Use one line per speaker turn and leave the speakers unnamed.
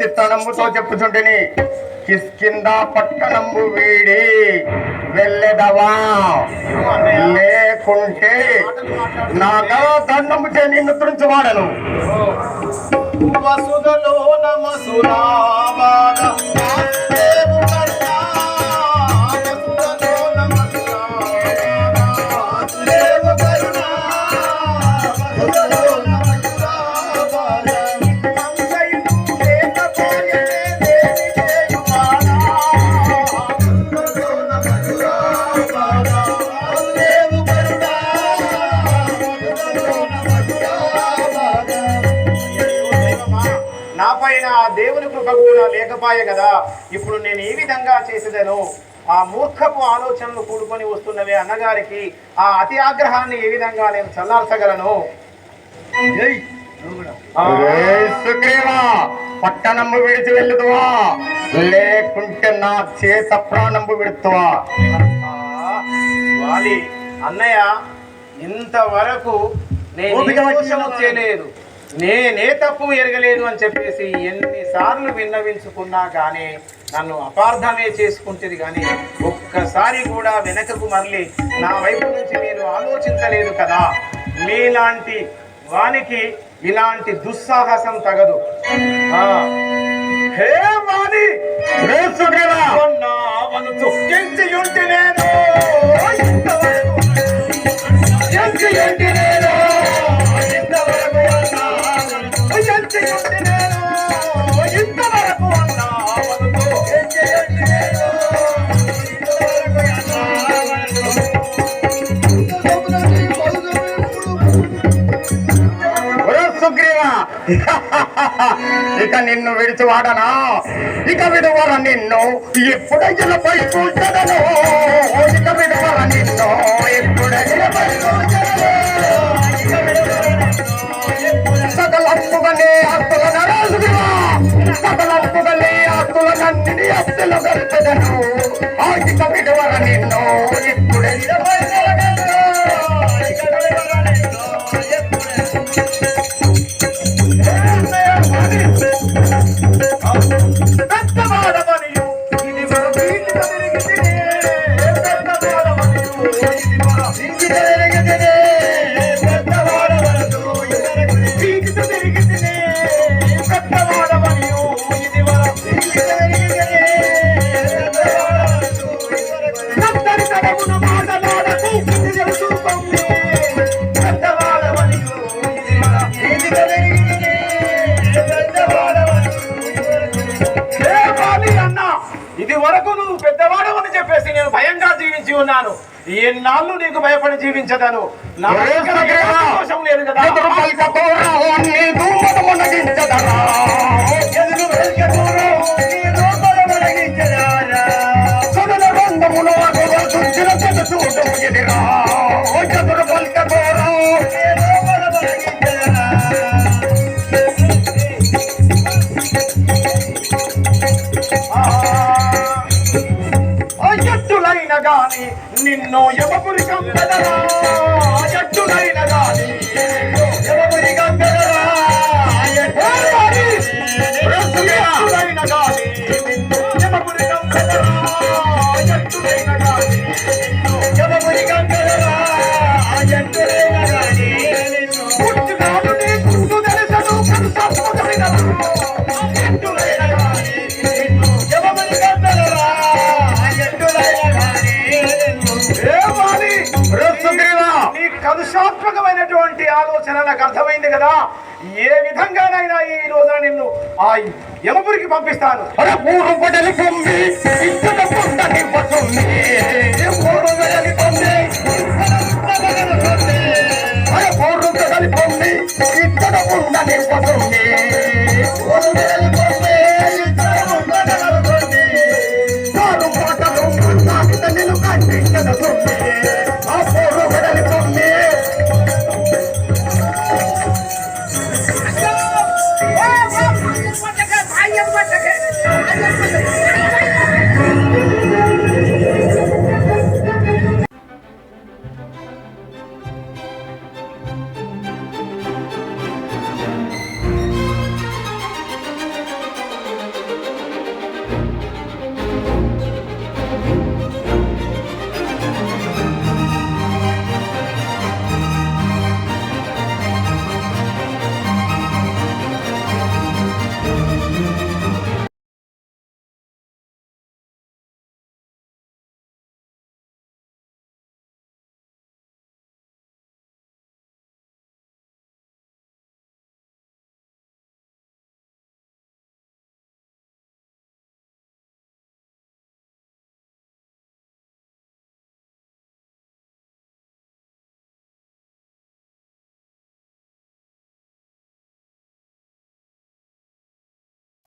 చిత్తనంబుతో చెప్పుచుంటిని. కిస్కింద పట్టణంబు వీడి వెళ్ళెదవా? లేకుంటే నాగా దండము చే నిన్ను తురించవాడను
వసుదలో నమసురాబాద పైన ఆ దేవుని కృప కూడా లేకపాయే కదా. ఇప్పుడు నేను ఈ విధంగా చేసేదను? ఆ మూర్ఖపు ఆలోచనలు కూడుకొని వస్తున్నవే అన్నగారికి ఆ అతి ఆగ్రహాన్ని ఏ విధంగా నేను చల్లార్చగలను?
పట్టణంబు విడిచి వెళ్ళుదువా? లేకుంటే నా చేత ప్రాణంబు విడుతువా?
వాలి. అన్నయ్య ఇంతవరకు నేను ఏ చేయలేదు. నేనే తప్పు ఎరగలేను అని చెప్పేసి ఎన్నిసార్లు విన్నవించుకున్నా కానీ నన్ను అపార్థమే చేసుకుంటుంది కానీ ఒక్కసారి కూడా వెనకకు మరలి నా వైపు నుంచి నేను ఆలోచించలేదు కదా. మీలాంటి వానికి ఇలాంటి దుస్సాహసం తగదు. హే వాణి నేను
ఇక నిన్ను విడిచివాడనా? ఇక విడువర నిన్ను? ఎప్పుడైనా పై కూర్చదను ఇక విడువర నిన్ను? ఎప్పుడైనా పై సకలంపుగనే ఆస్తుల నరాజుగా సకలంపుగనే అత్తుల నన్నిని అస్తులు గడిపెదను ఆ ఇక
వరకు నువ్వు పెద్దవాడవని చెప్పేసి నేను భయంగా జీవించి ఉన్నాను. ఎన్నాళ్ళు నీకు భయపడి జీవించదను. నా దోషం లేదు కదా? నిన్ను ఎవపురి కంపెదరా కలుషాత్మకమైనటువంటి ఆలోచన నాకు అర్థమైంది కదా? ఏ విధంగానైనా ఈ రోజున నిన్ను ఆ యమపురికి పంపిస్తాను.
ఒరే ఊరు పొమ్మి, ఇచ్చట పుట్టని వసుమ్మి. ఊరు పొమ్మి, పొమ్మి,